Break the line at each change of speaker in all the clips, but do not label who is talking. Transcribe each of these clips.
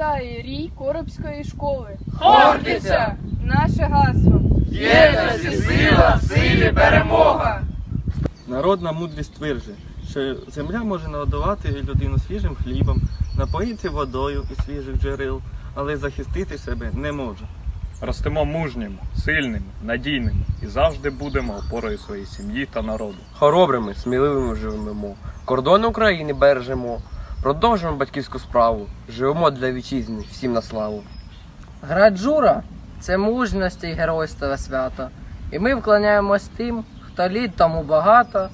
вітає рій Коробської школи.
Хортиця!
Наше гасло.
Єдності сила, в силі перемога!
Народна мудрість тверджує, що земля може нагодувати людину свіжим хлібом, напоїти водою із свіжих джерел, але захистити себе не може.
Ростемо мужніми, сильними, надійними і завжди будемо опорою своєї сім'ї та народу.
Хоробрими, сміливими живемо. Кордони України бережемо. Продовжуємо батьківську справу. Живемо для вітчизни, всім на славу. Граджура це мужності і геройство свято. І ми вклоняємось тим, хто літ тому багато,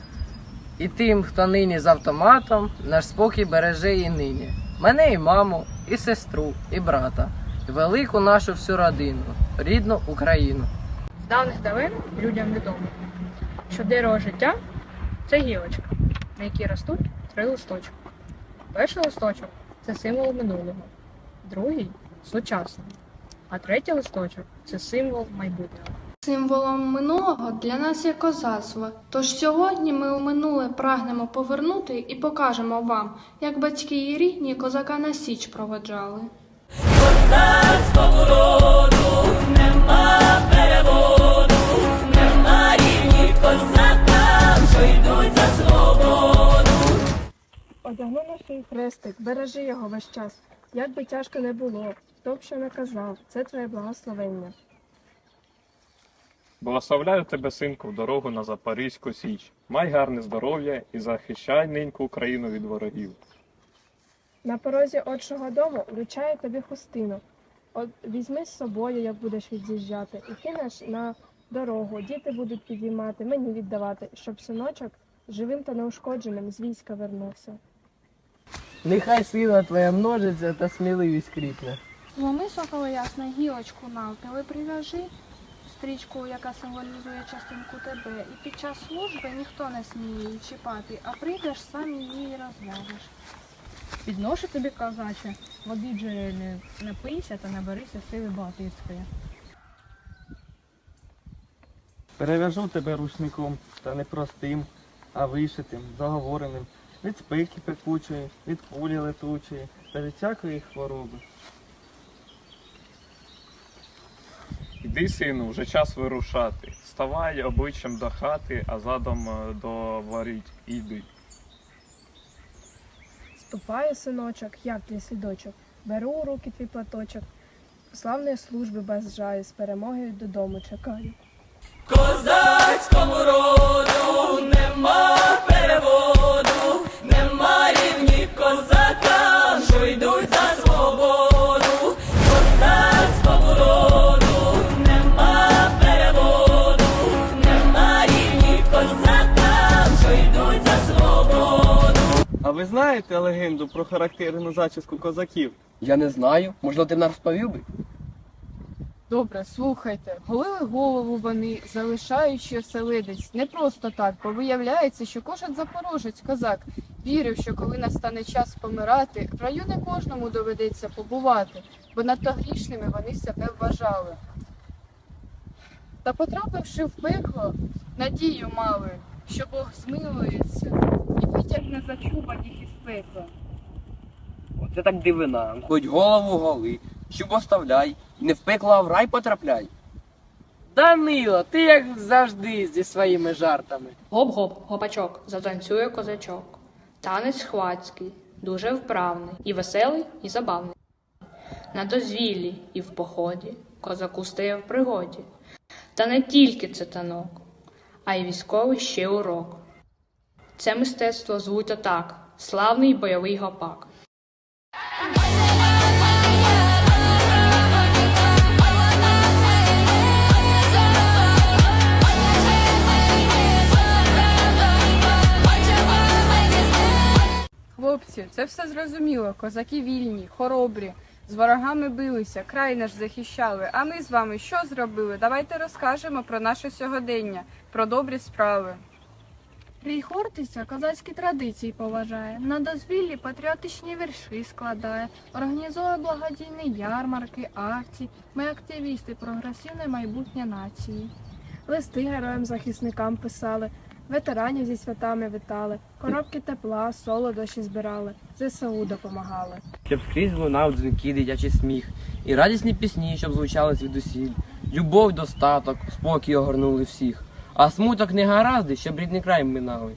і тим, хто нині з автоматом, наш спокій береже і нині. Мене і маму, і сестру, і брата, і велику нашу всю родину, рідну Україну.
З давних давин людям відомо, що дерево життя це гілочка, на якій ростуть три листочки. Перший листочок це символ минулого, другий сучасний, а третій листочок це символ майбутнього.
Символом минулого для нас є козацтво. Тож сьогодні ми у минуле прагнемо повернути і покажемо вам, як батьки і рідні козака на січ проведжали.
Одягни на свій хрестик, бережи його весь час. Як би тяжко не було, хто б що не казав, це твоє благословення.
Благословляю тебе, синку, в дорогу на Запорізьку Січ. Май гарне здоров'я і захищай неньку Україну від ворогів.
На порозі отчого дому вручаю тобі хустину. От візьми з собою, як будеш від'їжджати, і кинеш на дорогу. Діти будуть підіймати, мені віддавати, щоб синочок живим та неушкодженим з війська вернувся.
Нехай сила твоя множиться та сміливість кріпне.
Зломи сокола ясна гілочку навпіли прив'яжи стрічку, яка символізує частинку тебе, і під час служби ніхто не сміє її чіпати, а прийдеш сам її розв'яжеш.
Підношу тобі, козаче, води джерельної, напийся та наберися сили Балтійської.
Перев'яжу тебе рушником, та не простим, а вишитим, заговореним, від спеки пекучої, від кулі летучої та від всякої хвороби.
Іди, сину, вже час вирушати. Ставай обличчям до хати, а задом е, до воріт. Іди.
Ступаю, синочок, як твій слідочок, беру у руки твій платочок. Славної служби бажаю, з перемогою додому чекаю.
Козацькому
ви знаєте легенду про характерну зачіску козаків?
Я не знаю, можливо, ти нам розповів би?
Добре, слухайте, голили голову вони, залишаючи оселедець. Не просто так, бо виявляється, що кожен запорожець козак вірив, що коли настане час помирати, в раю не кожному доведеться побувати, бо надто грішними вони себе вважали. Та потрапивши в пекло, надію мали, що Бог змилується і витягне зачубаних із пекла.
Оце так дивина. Будь голову голи, щоб оставляй, не в пекло, а в рай потрапляй. Данило, ти як завжди зі своїми жартами.
Гоп-гоп, гопачок, затанцює козачок. Танець хвацький, дуже вправний, і веселий, і забавний. На дозвіллі і в поході козаку стає в пригоді. Та не тільки це танок, а й військовий ще урок. Це мистецтво звуть отак славний бойовий гопак.
Хлопці, це все зрозуміло. Козаки вільні, хоробрі, з ворогами билися, край наш захищали. А ми з вами що зробили? Давайте розкажемо про наше сьогодення, про добрі справи.
Рій Хортиця козацькі традиції поважає, на дозвіллі патріотичні вірші складає, організує благодійні ярмарки, акції. Ми активісти прогресивне майбутнє нації.
Листи героям захисникам писали,
ветеранів зі святами вітали, коробки тепла, солодощі збирали, ЗСУ допомагали.
Щоб скрізь лунав дзвінки, дитячий сміх, і радісні пісні, щоб звучали звідусіль. Любов, достаток, спокій огорнули всіх, а смуток не гаразди, щоб рідний край минали.